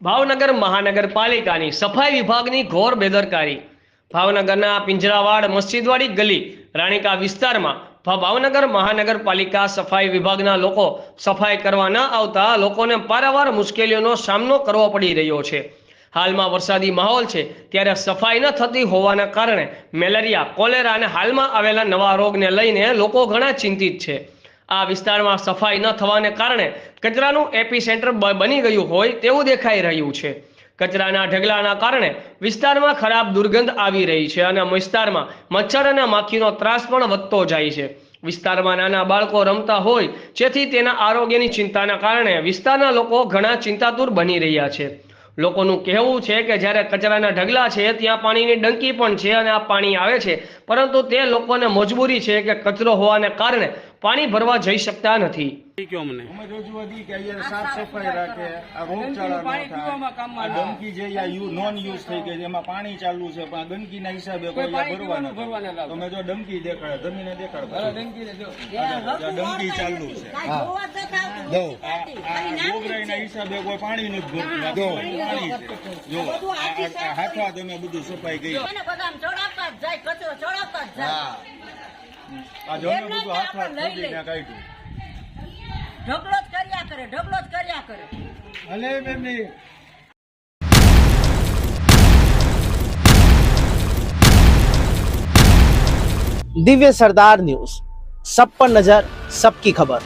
ભાવનગર મહાનગરપાલિકાની સફાઈ વિભાગની ઘોર બેદરકારી. ભાવનગરના પિંજરાવાડ મસ્જિદવાડી ગલી રાણીકા વિસ્તારમાં ભાવનગર મહાનગરપાલિકા સફાઈ વિભાગના લોકો સફાઈ કરવા ન આવતા લોકોને પારાવાર મુશ્કેલીઓનો સામનો કરવો પડી રહ્યો છે. હાલમાં વરસાદી માહોલ છે ત્યારે સફાઈ ન થતી હોવાના કારણે મેલેરિયા, કોલેરા અને હાલમાં આવેલા નવા રોગને લઈને લોકો ઘણા ચિંતિત છે. આ વિસ્તારમાં સફાઈ ન થવાને કારણે કચરાનું એપી સેન્ટર બની ગયું હોય તેવું દેખાઈ રહ્યું છે. કચરાના ઢગલાના કારણે વિસ્તારમાં ખરાબ દુર્ગંધ આવી રહી છે અને વિસ્તારમાં મચ્છર અને માખીનો ત્રાસ પણ વધતો જાય છે. વિસ્તારમાં નાના બાળકો રમતા હોય, જેથી તેના આરોગ્યની ચિંતાના કારણે વિસ્તારના લોકો ઘણા ચિંતાતુર બની રહ્યા છે. લોકોનું કહેવું છે કે જ્યારે કચરાના ઢગલા છે ત્યાં પાણીની ડંકી પણ છે અને આ પાણી આવે છે. પરંતુ તે લોકોને મજબૂરી છે કે કચરો હોવાને કારણે પાણી ભરવા જઈ શકતા નથી. કયો રજૂઆત કે અહીંયા સાફ સફાઈ રાખે આ રોગચાળા ન થાય. આ જે નોન યુઝ થઈ ગઈ છે એમાં પાણી ચાલુ છે પણ ગંદકીના હિસાબે કોઈ ભરવાના તમે જો ડંકી દેખાડે જમીને દેખાડે ડંકી ચાલુ છે. આ આ ડોગરાઈના હિસાબે કોઈ પાણી નથી ભરતું આ પાણી છે જો આ- આ આ હાથવા તમે બધું સફાઈ ગઈ એને બધાને ચડાવતા જ જાય કચરો ચડાવતા જ જાય આ જો અમે બધું હાથવા ખોદીને કાઢ્યું ઢગલો જ કર્યા કરે ઢગલો જ કર્યા કરે ભલે બેબી दिव्य सरदार न्यूज सब पर नजर सबकी खबर